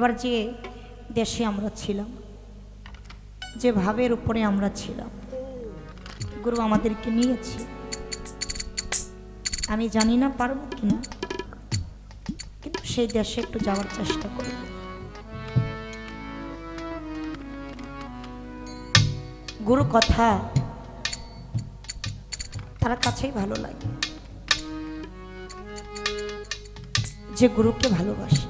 এবার যে দেশে আমরা ছিলাম, যে ভাবের উপরে আমরা ছিলাম, গুরু আমাদেরকে নিয়েছে। আমি জানি না পারব কিনা, কিন্তু সেই দেশে একটু যাওয়ার চেষ্টা করব গুরু কথা তার কাছেই ভালো লাগে, যে গুরুকে ভালোবাসে।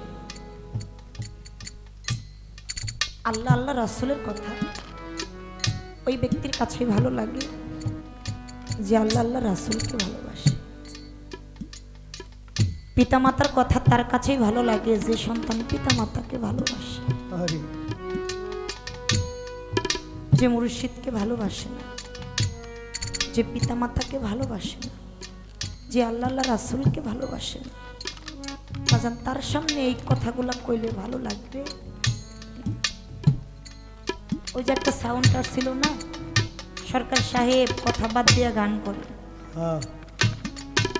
আল্লাহ আল্লাহ রাসুলের কথা। ওই ব্যক্তির কাছেই ভালো লাগে যে আল্লাহ আল্লাহ রাসুলকে ভালোবাসে। পিতামাতার কথা তার কাছেই ভালো লাগে যে সন্তান পিতামাতাকে ভালোবাসে। যে মুর্শিদকে ভালোবাসে না যে পিতামাতাকে ভালোবাসে না যে আল্লাহ আল্লাহ রাসুলকে ভালোবাসে না। তার সামনে এই কথাগুলো কইলে ভালো লাগবে। ওই যে একটা সাউন্ড ছিল না সরকার সাহেব কথা বাদ দিয়া গান করে। হ্যাঁ।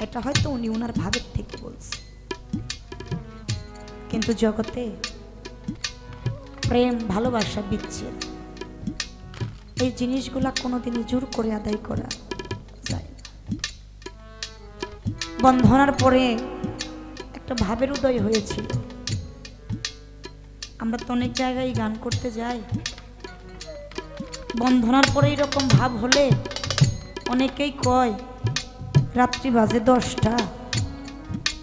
এটা হয়তো উনি ওনার ভাবের থেকে বলছে। কিন্তু জগতে প্রেম ভালোবাসা বিচ্ছেদ এই জিনিসগুলা কোনোদিনই জোর করে আদায় করা যায় বন্ধনার পরে একটা ভাবের উদয় হয়েছিল। আমরা তো অনেক জায়গায় গান করতে যাই। বন্ধনার পরে এরকম ভাব হলে অনেকেই কয়, রাত্রি বাজে দশটা।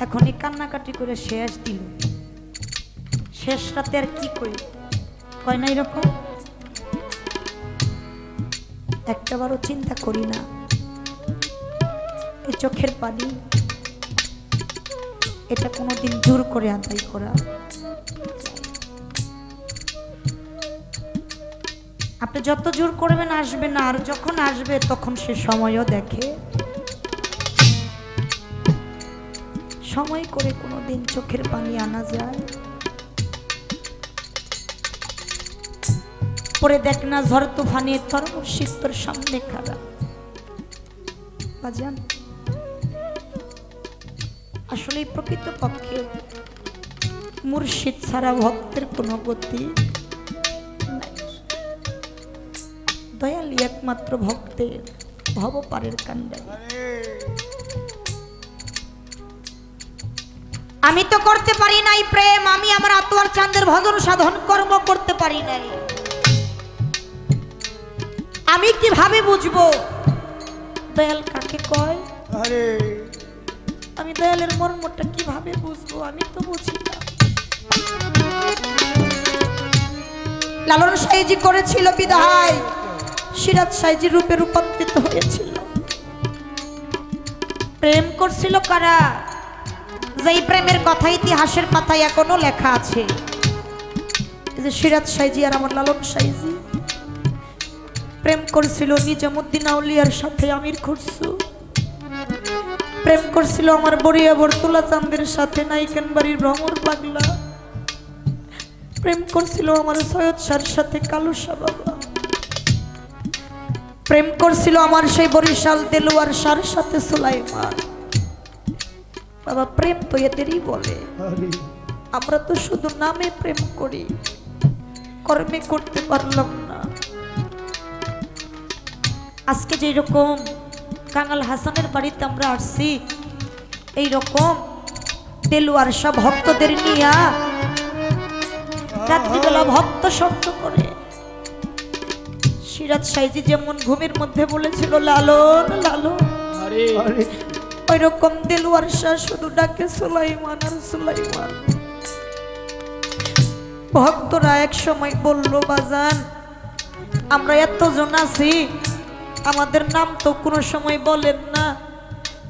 এখনই কান্নাকাটি করে শেষ দিল। শেষ রাতে আর কি করি? কয় না এরকম? একটাবারও চিন্তা করি না। এই চোখের পানি, এটা কোনোদিন জোর করে আদায় করা। আপনি যত জোর করবেন আসবে না, আর যখন আসবে তখন সে সময়ও দেখে। সময় করে কোনো দিন চোখের পানি আনা যায়। পরে দেখ না ঝড় তুফানে তোর তোর সামনে খারাপ বাজান আসলে প্রকৃত পক্ষে মুর্শিদ ছাড়া ভক্তের কোনো গতি দয়ালি একমাত্র ভক্তের ভবপারের কান্ডায় আমি তো করতে পারি নাই প্রেম আমি আমার আত্মার চাঁদের ভজন সাধন কর্ম করতে পারি নাই। আমি কীভাবে বুঝব? দয়াল কাকে কয়? আরে। আমি দয়ালের মর্মটা কীভাবে বুঝব? আমি তো বুঝি না। লালন সাইজি করেছিল বিদায়। সিরাজ সাইজি রূপে রূপান্তরিত হয়েছিল। প্রেম করছিল কারা? যেই প্রেমের কথা ইতিহাসের পাতায় এখনও লেখা আছে। যে সিরাজ সাইজি আর আমার লালন সাইজি। প্রেম করছিল নিজামুদ্দিন আউলিয়ার সাথে আমির খুরসু প্রেম করছিল আমার বড়িয়া বর্তুলা চান্দের সাথে নাইকেন বাড়ির ভ্রমর পাগলা। প্রেম করছিল আমার সৈয়দ শাহর সাথে কালুসা বাবা। প্রেম করছিল আমার সেই বরিশাল দেলুয়ার সার সাথে সুলাইমান। বাবা প্রেম তো এদেরই বলে। আমরা তো শুধু নামে প্রেম করি কর্মে করতে পারলাম না। আজকে যেই রকম কাঙাল হাসানের বাড়িতে আমরা আসছি এই রকম তেলুয়ার সব ভক্তদের নিয়া রাত্রিবেলা ভক্ত শব্দ করে। সিরাজ সাইজি যেমন ঘুমের মধ্যে বলেছিল লালন লালন। আরে। ওই রকম দেলুয়ার শাহ শুধু ডাকে সুলাইমান আর সুলাইমান। ভক্তরা এক সময় বলল বাজান আমরা এতজন আছি আমাদের নাম তো কোনো সময় বলেন না।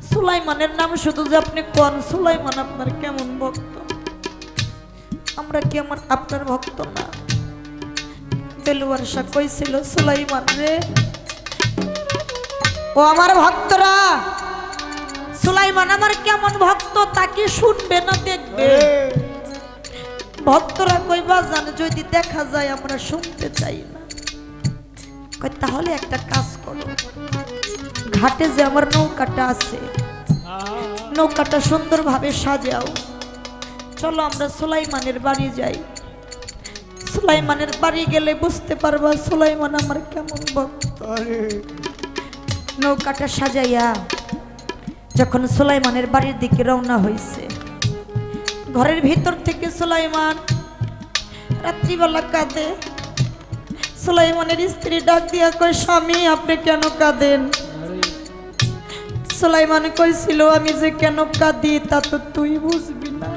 সুলাইমানের নাম শুধু যে আপনি কন সুলাইমান আপনার কেমন ভক্ত? আমরা কি আমার আপনার ভক্ত না? দেলুয়ার শাহ কইছিল, সুলাইমান রে। ও আমার ভক্তরা, সুলাইমান আমার কেমন ভক্ত তাকে শুনবে না দেখবে? ভক্তরা কইবা, জানে, যদি দেখা যায়, আমরা শুনতে চাই না। কই, তাহলে একটা কাজ করো। ঘাটে যে আমার নৌকাটা আছে, নৌকাটা সুন্দরভাবে সাজাও। চলো আমরা সুলাইমানের বাড়ি যাই। সুলাইমানের বাড়ি গেলে বুঝতে পারবা সুলাইমান আমার কেমন ভক্ত নৌকাটা সাজাইয়া যখন সুলাইমানের বাড়ির দিকে রওনা হয়েছে ঘরের ভিতর থেকে সুলাইমান রাত্রিবেলা কাঁদে। সুলাইমানের স্ত্রী ডাক দিয়া কয়, স্বামী, আপনি কেন কাঁদেন? সুলাইমান কইছিল, আমি যে কেন কাঁদি তা তো তুই বুঝবি না।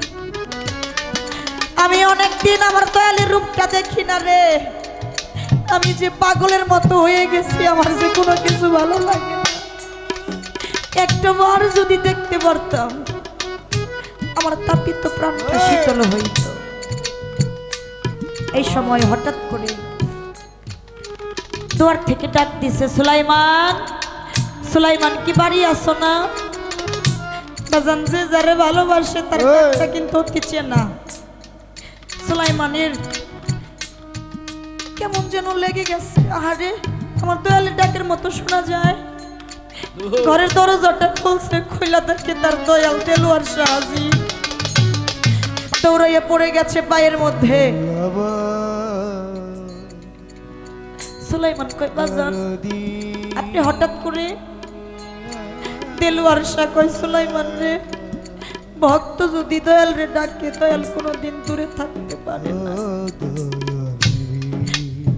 আমি অনেকদিন আমার দয়ালের রূপটা দেখি না রে। আমি যে পাগলের মতো হয়ে গেছি আমার যে কোনো কিছু ভালো লাগে না। একটা বার যদি দেখতে পারতাম আমার তাপিত প্রাণটা শীতল হইত। এই সময় হঠাৎ করে দুয়ার থেকে ডাক দিছে সুলাইমান সুলাইমান কি বাড়ি আসো না? বাজান যে যারে ভালোবাসে তার কিন্তু অতি চেনা। সুলাইমানের কেমন যেন লেগে গেছে। আহারে, আমার দয়ালের ডাকের মতো শোনা যায়। ঘরের দরজাটা খুলছে, খুইলা দেখে তার দয়াল দেলোয়ার সাহাজি দৌড়াইয়া পড়ে গেছে পায়ের মধ্যে। সুলাইমান কই বাজান, আপনি হঠাৎ করে দেলোয়ার শাহ কই সুলাইমান রে ভক্ত যদি দয়াল রে ডাকে, দয়াল কোনোদিন দূরে থাকতে পারে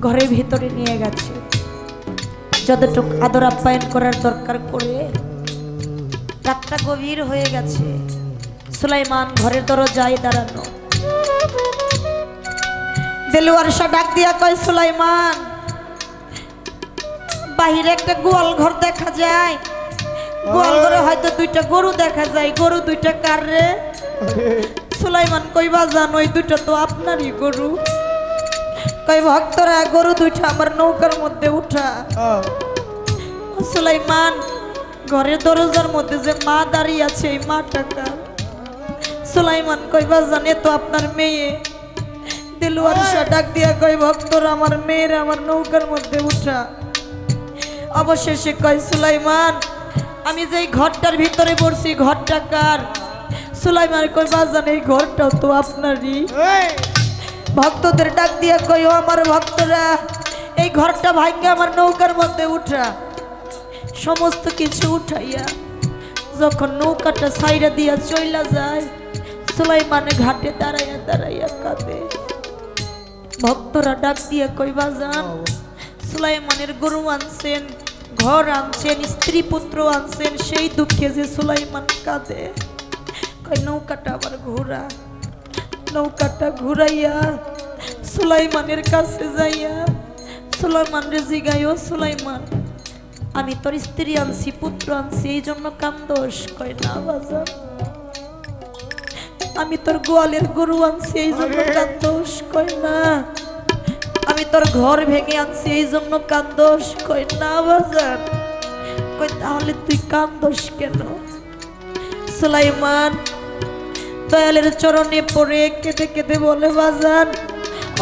ঘরের ভিতরে নিয়ে গেছে। যতটুক আদর আপ্যায়ন করার দরকার করে রাতটা গভীর হয়ে গেছে। সুলাইমান ঘরের দরজায় দাঁড়ানো। দেলোয়ার শাহ ডাক দিয়া কয়, সুলাইমান, বাহিরে একটা গোয়াল ঘর দেখা যায়। গোয়াল ঘরে হয়তো দুইটা গরু দেখা যায় গরু দুইটা কার রে? সুলাইমান কইবা জান ওই দুইটা তো আপনারই গরু। কই ভক্তরা গরু দুইটা আমার নৌকার মধ্যে উঠা। সুলাইমান ঘরের দরজার মধ্যে যে মা দাঁড়িয়ে আছে এই মা টাকা সুলাইমান কইবা জানে তো আপনার মেয়ে। দিলুয়ার ডাক দিয়া কই ভক্তরা আমার মেয়ের আমার নৌকার মধ্যে উঠা। অবশেষে কয় সুলাইমান আমি যেই ঘরটার ভিতরে পড়ছি ঘরটা কার? সুলাইমান কই বাজান এই ঘরটাও তো আপনারই। ভক্তদের ডাক দিয়া কই ও আমার ভক্তরা এই ঘরটা ভাঙ্গে আমার নৌকার মধ্যে উঠা। সমস্ত কিছু উঠাইয়া যখন নৌকাটা সাইরা দিয়া চইলা যায় সুলাইমান ঘাটে দাঁড়াইয়া দাঁড়াইয়া কাঁদে। ভক্তরা ডাক দিয়া কই বাজান সুলাইমানের গরু আনছেন। ঘর আনছেন স্ত্রী পুত্র আনছেন সেই দুঃখে যে সুলাইমান কাঁদে। কই নৌকাটা আবার ঘোরা নৌকাটা ঘুরাইয়া সুলাইমানের কাছে যাইয়া সুলাইমান রে জিগাইও সুলাইমান আমি তোর স্ত্রী আনছি পুত্র আনছি এই জন্য কান্দোস। কয় না বাজার আমি তোর গোয়ালের গরু আনছি এই জন্য কান্দোস। কয় না আমি তোর ঘর ভেঙে আনছি এই জন্য কান্দোস। কই না বাজার? কই তাহলে তুই কান্দোস কেন? সুলাইমান, দয়ালের চরণে পড়ে কেঁদে কেঁদে বলে বাজান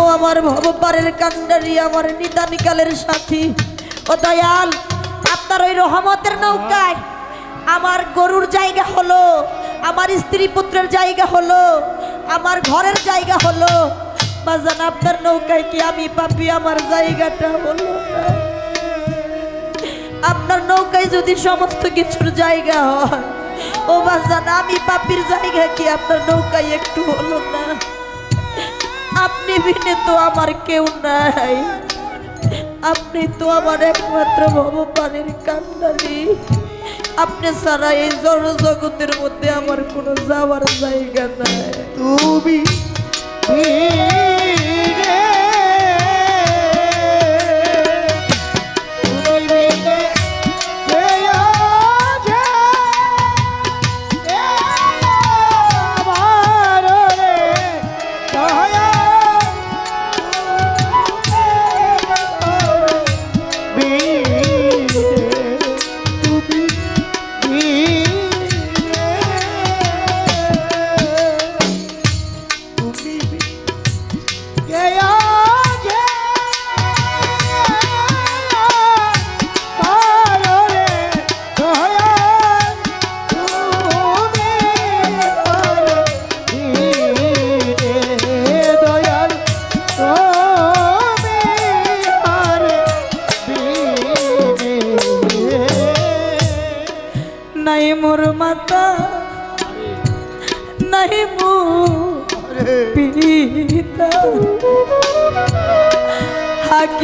ও আমার ভবপারের কান্ডারি, আমার নিদানিকালের সাথী। ও দয়াল, আপনার ওই রহমতের নৌকায় আমার গরুর জায়গা হলো, আমার স্ত্রী পুত্রের জায়গা হলো, আমার ঘরের জায়গা হলো বাজান আপনার নৌকায় কি আমি পাপি? আমার জায়গাটা হলো আপনার নৌকায় যদি সমস্ত কিছুর জায়গা হয়, ও বাজান, আমি পাপির জায়গা কি? আপনার নৌকায় একটু হলো না। আপনি বিনে তো আমার কেউ নাই। আপনি তো আমার একমাত্র ভগবানের কান্দারি আপনি ছাড়া এই জড় জগতের মধ্যে আমার কোনো যাওয়ার জায়গা নাই। তুমি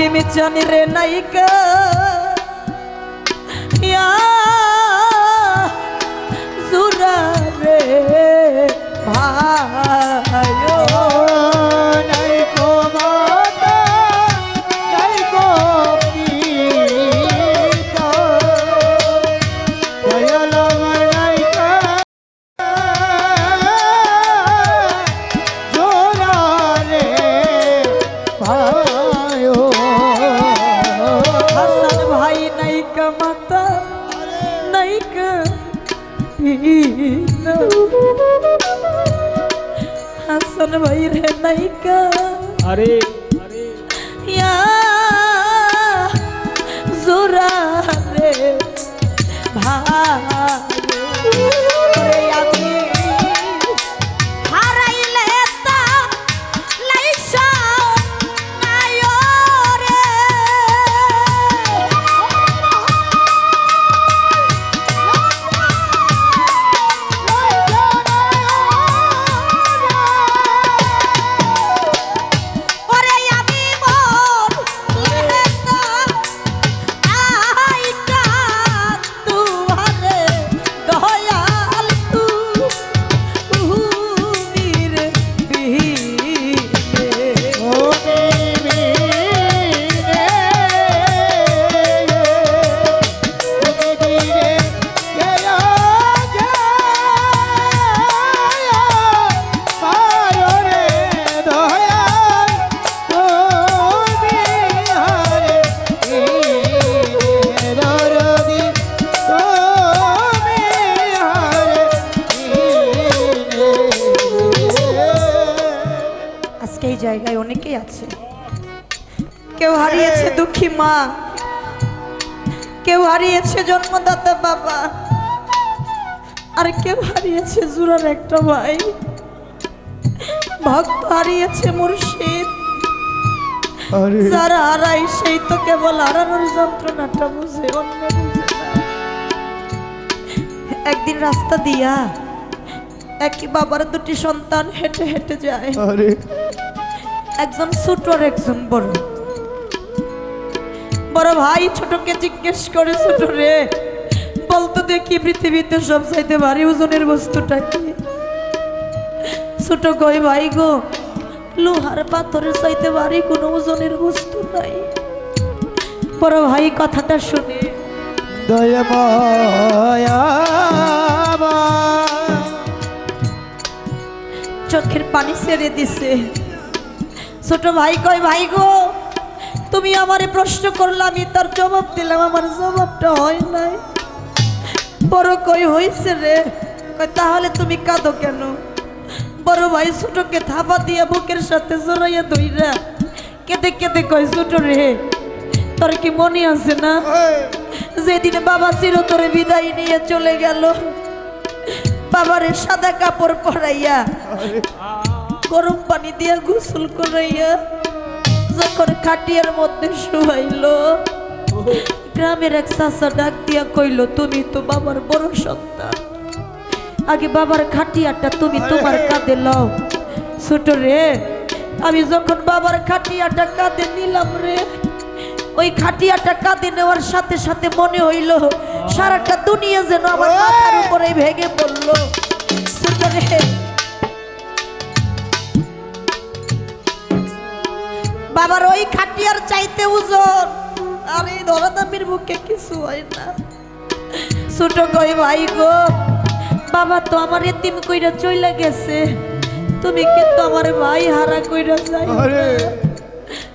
হাকিম জানি রে নাইকা জুরা রে ভাইও আরে। জোরা রে ভাই। কেউ হারিয়েছে দুঃখী মা। কেউ হারিয়েছে জন্মদাতা বাবা। আর কেউ হারিয়েছে জুরার একটা ভাই। ভক্ত হারিয়েছে মুর্শিদ। যারা হারাই সেই তো কেবল হারানোর যন্ত্রণাটা বুঝে অন্য বুঝে না। একদিন রাস্তা দিয়া একই বাবার দুটি সন্তান হেঁটে হেঁটে যায়। একজন ছোট আর একজন বড়। বড় ভাই ছোটকে জিজ্ঞেস করে ছোট রে বলতো দেখি পৃথিবীতে সব চাইতে ভারী ওজনের বস্তুটা কি? ছোট কই ভাই গো লোহার পাথরের চাইতে ভারী কোনো ওজনের বস্তু নাই। বড় ভাই কথাটা শুনে চোখের পানি ছেড়ে দিছে। ছোট ভাই কয় ভাই গো তুমি আমারে প্রশ্ন করলে আমি তার জবাব দিলাম। আমার জবাবটা হয় নাই। বড় কই হইছে রে? তাহলে তুমি কাঁদো কেন? বড় ভাই ছোটকে থাপা দিয়া বুকের সাথে জড়াইয়া ধইরা কেঁদে কেঁদে কয় ছোট রে তোর কি মনে আছে না? যেদিন বাবা চিরতরে বিদায় নিয়ে চলে গেল বাবারে সাদা কাপড় পরাইয়া গরম পানি দিয়া গোসল করাইয়া যখন মধ্যে গ্রামের এক ডাক দিয়া কইল, তুমি তো বাবার বড় সন্তান। আগে বাবার খাটিয়াটা তুমি তোমার কাঁধে লও। ছোট রে, আমি যখন বাবার খাটিয়াটা কাঁধে নিলাম রে, ওই খাটিয়াটা কাঁধে নেওয়ার সাথে সাথে মনে হইল, সারাটা দুনিয়া যেন আমার মাথার উপরে ভেঙে পড়ল। ছোট রে বাবার ওই খাটিয়ার চাইতে ওজন। আর এই ধরাদামির বুকে কিছু হয় না। ছোট কই ভাই গো বাবা তো আমার এতিম কইরা চইলা গেছে। তুমি কিন্তু আমার ভাই হারা কইরা যাই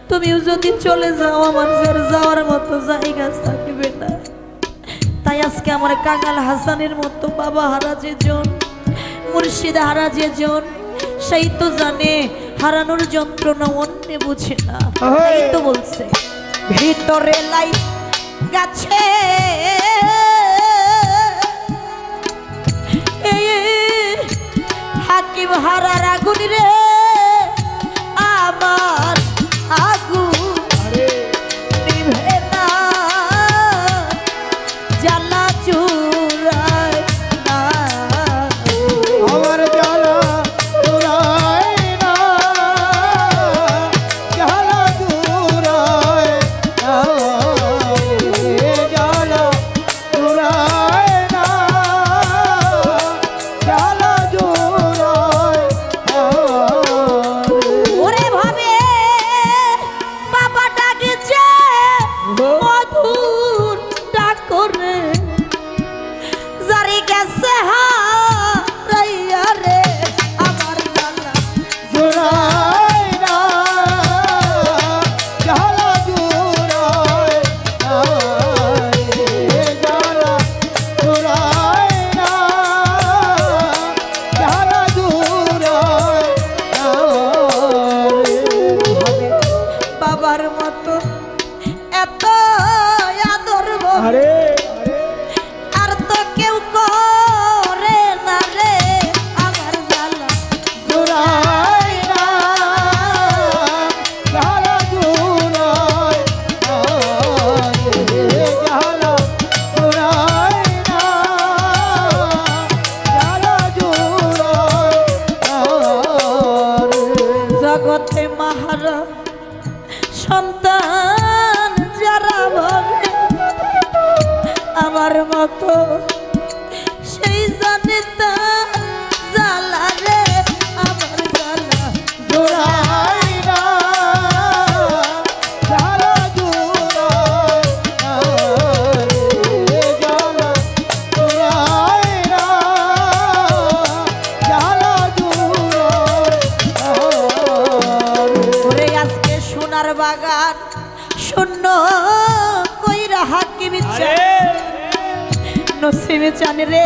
তুমিও যদি চলে যাও আমার যার যাওয়ার মতো জায়গা থাকবে না। তাই আজকে আমার কাঙ্গাল হাসানের মতো বাবা হারা যে জন মুর্শিদ হারা যে জন সেই তো জানে হারানোর যন্ত্রণা অন্য বুঝে না। এই তো বলছে ভিতরে লাই গাছে। হাকিম হারার আগুন রে আমার আগুন বাগান শূন্য কইরা হাকিম নসিবে চান রে।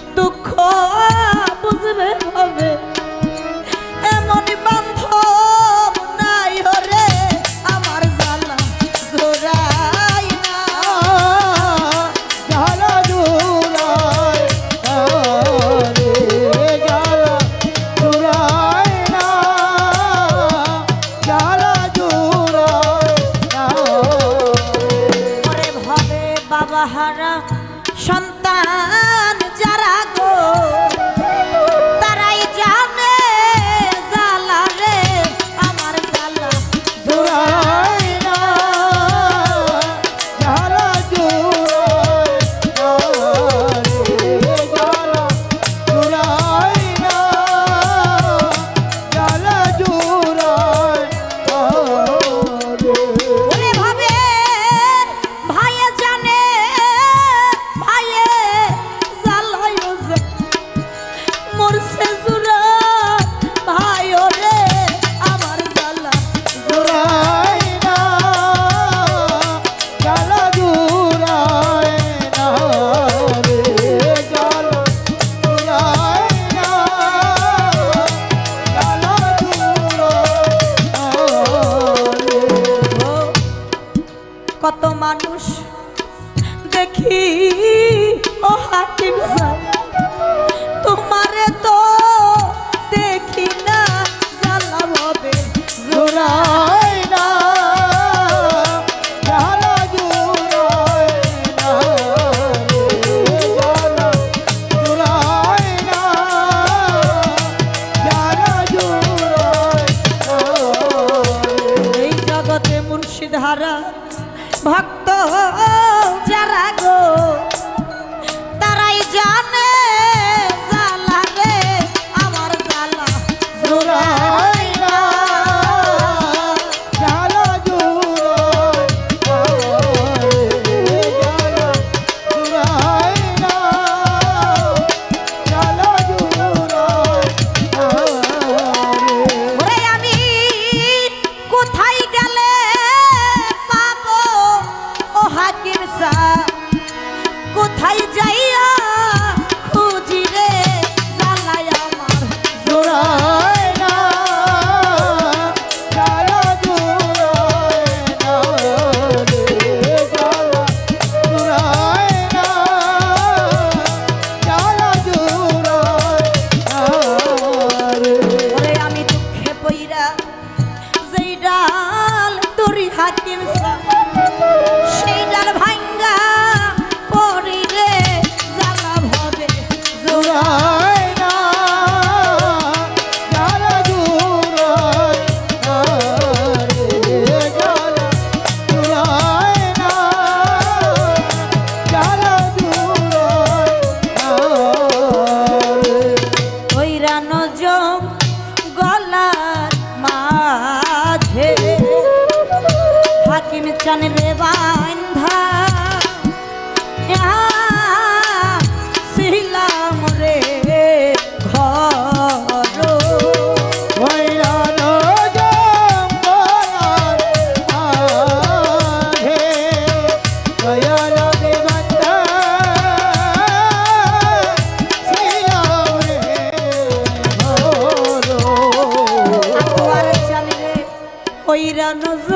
নজ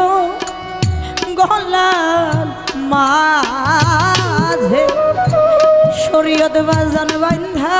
গলার মাঝে শরীয়ত বাজান বান্ধা